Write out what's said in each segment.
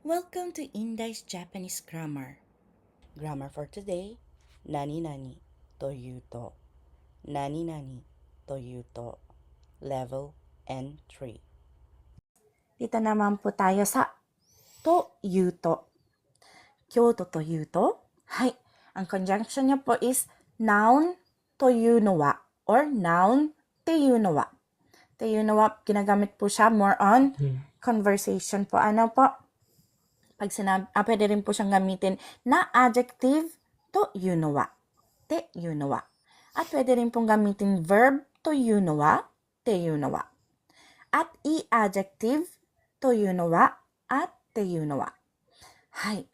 Welcome to Indai's Japanese Grammar. Grammar for today, nani nani to yuto. Nani nani to yuto. Level N3. Dito naman po tayo sa to yuto. Kyoto to yuto. Hai. Ang conjunction niya po is noun to you no wa or noun te you no wa. Te you no wa, ginagamit po siya more on hmm. conversation po. Ano po? Pag sinabi, ah, pwede rin po siyang gamitin na adjective to you know wa. Te you know wa. At pwede rin pong gamitin verb to you know wa. Te you know wa. At i-adjective to you know wa. At te you know wa. Hay.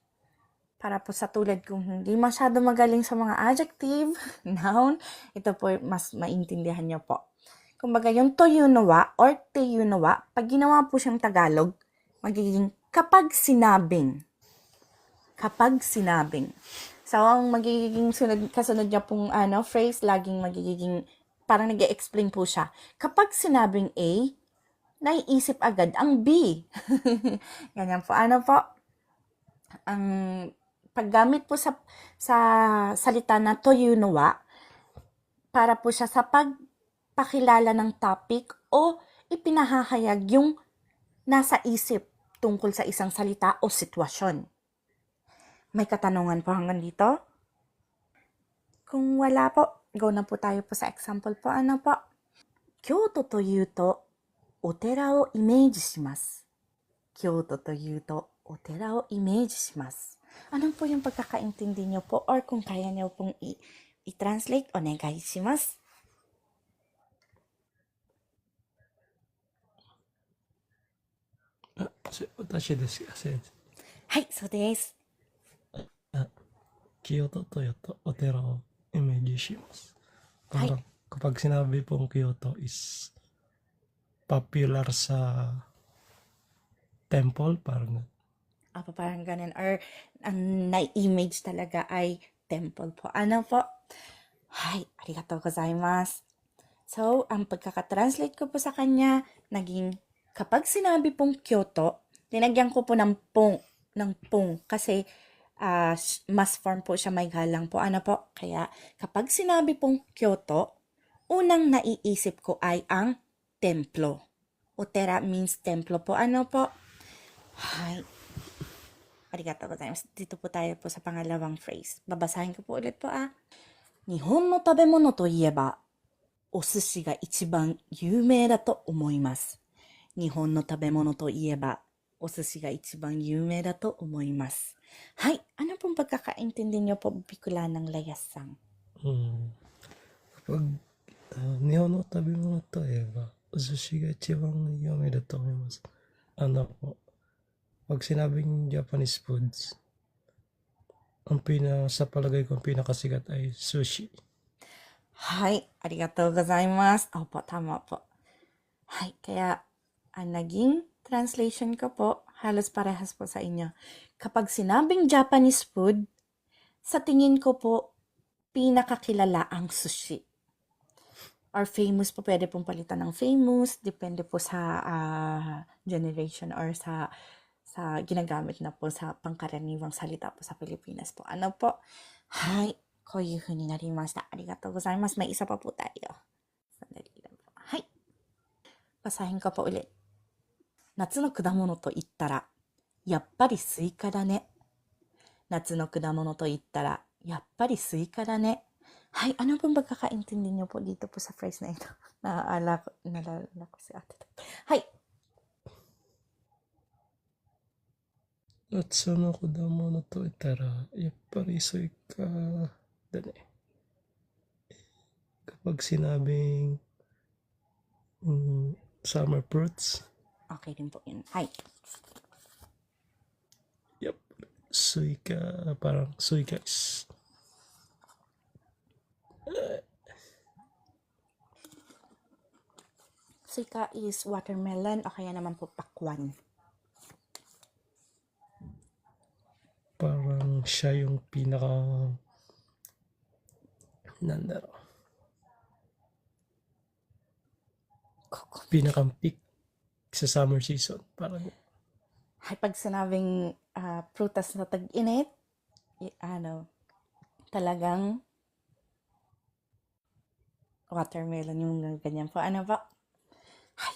Para po sa tulad kung hindi masyado magaling sa mga adjective, noun, ito po mas maintindihan niyo po. Kumbaga, yung to you know wa or te you know wa, pag ginawa po siyang Tagalog, magiging kapag sinabing. Kapag sinabing. So, ang magiging sunod, kasunod niya pong ano, phrase, laging magiging, parang nag explain po siya. Kapag sinabing A, naiisip agad ang B. Ganyan po. Ano po? Ang paggamit po sa, sa salita na to you know wa, para po siya sa pagpakilala ng topic o ipinahahayag yung nasa isip tungkol sa isang salita o sitwasyon. May katanungan po hanggang dito? Kung wala po, go na po tayo po sa example po. Ano po? Kyoto to yu to, otera o image shimasu. Kyoto to yu to, otera o image shimasu. Ano po yung pagkakaintindi nyo po or kung kaya nyo pong i- i-translate, onegai shimasu. 私ですが、先生。はい、そうです。Kyoto to Kyoto, Otera o image します。はい Parang kapag sinabi pong Kyoto is popular sa temple, parang Apa parang ganun. Or ang na-image talaga ay temple po. Ano po? Hay, arigatou gozaimasu. So, ang pagkakatranslate ko po sa kanya, naging kapag sinabi pong Kyoto, Nilagyan ko po ng pong, ng pong kasi uh, mas form po siya may galang po. Ano po? Kaya kapag sinabi pong Kyoto, unang naiisip ko ay ang templo. Utera means templo po. Ano po? Ay. Arigato gozaimasu. Dito po tayo po sa pangalawang phrase. Babasahin ko po ulit po ah. Nihon no tabemono to ieba, o sushi ga ichiban yume da to omoimasu. Nihon no tabemono to ieba, だと思います。日本の食べ物といえば、お寿司が一番有名だと思います。はい。Ano pong pagkakaintindi niyo po, Bicolanang Layasang? Hmm. Kapag uh, 日本の食べ物といえば、お寿司が一番有名だと思います。Ano po, pag sinabing Japanese foods, ang pina, sa palagay ko, ang pinakasikat ay sushi. はい。ありがとうございます。Opo, tama po. Hay, kaya ang naging Translation ko po, halos parehas po sa inyo. Kapag sinabing Japanese food, sa tingin ko po, pinakakilala ang sushi. Or famous po, pwede pong palitan ng famous, depende po sa uh, generation or sa sa ginagamit na po sa pangkaraniwang salita po sa Pilipinas po. Ano po? Hi, koyuhu ni narimashita. Arigatou gozaimasu. May isa pa po tayo. Sandali lang po. Hi. Basahin ko po ulit. 夏の果物と言ったら、やっぱりスイカだね。夏の果物と言ったら、やっぱりスイカだね。はい、はい。夏の果物と言ったら、やっぱりスイカだね。かん、okay din po yun. Hay. yep, suika, parang suika is Sika is watermelon o kaya naman po pakwan. parang siya yung pinaka nandaro Koko. Sa summer season parang Ay, pag sinabing ah, prutas na tag-init, ano, talagang watermelon yung ganyan po. Ano po? Ay,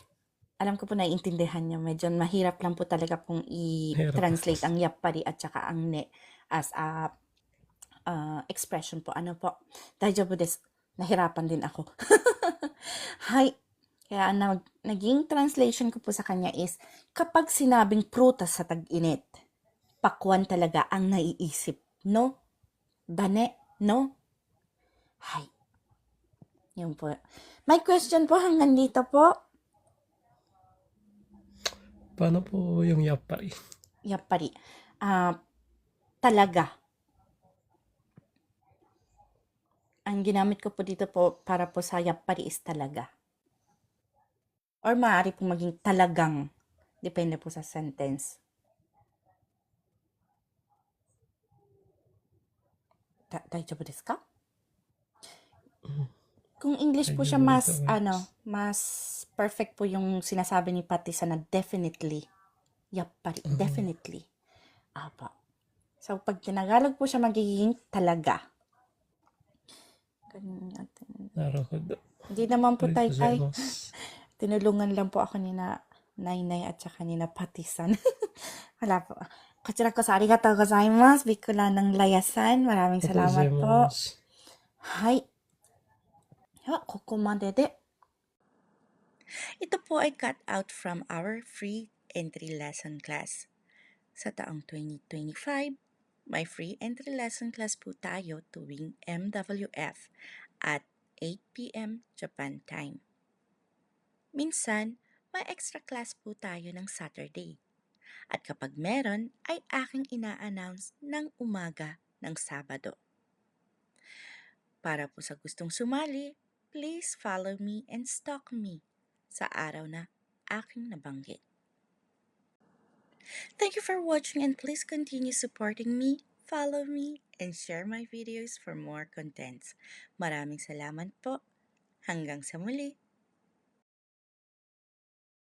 alam ko po naiintindihan niyo. Medyo mahirap lang po talaga pong i-translate ang yapari at saka ang ne as a ah, expression po. Ano po? Daijoubu desu. Nahirapan din ako. Hay. Kaya ang nag, naging translation ko po sa kanya is, kapag sinabing prutas sa tag-init, pakwan talaga ang naiisip. No? Dane? No? Hay. Yun po. May question po hanggang dito po. Paano po yung yapari? Yapari. Ah, talaga. Ang ginamit ko po dito po para po sa yapari is talaga. Or maaari po maging talagang. Depende po sa sentence. Da, daijoubu desu ka? Kung English po siya mas, ano, mas perfect po yung sinasabi ni Patisa na definitely. Yapari, Mhm. definitely. Apa. So, pag tinagalog po siya magiging talaga. Ganun natin. Naruhodo. Hindi naman po tay tay. Gozaimasu. Tinulungan lang po ako ni na Nainay at saka ni na Patisan. Wala po. Kachira ko sa arigatou gozaimasu. Bikula ng layasan. Maraming salamat po. Hi. Ha, koko made de. Ito po ay cut out from our free entry lesson class. Sa taong 2025, may free entry lesson class po tayo tuwing MWF at 8 p.m. Japan time. Minsan, may extra class po tayo ng Saturday. At kapag meron, ay aking ina-announce ng umaga ng Sabado. Para po sa gustong sumali, please follow me and stalk me sa araw na aking nabanggit. Thank you for watching and please continue supporting me, follow me, and share my videos for more contents. Maraming salamat po. Hanggang sa muli.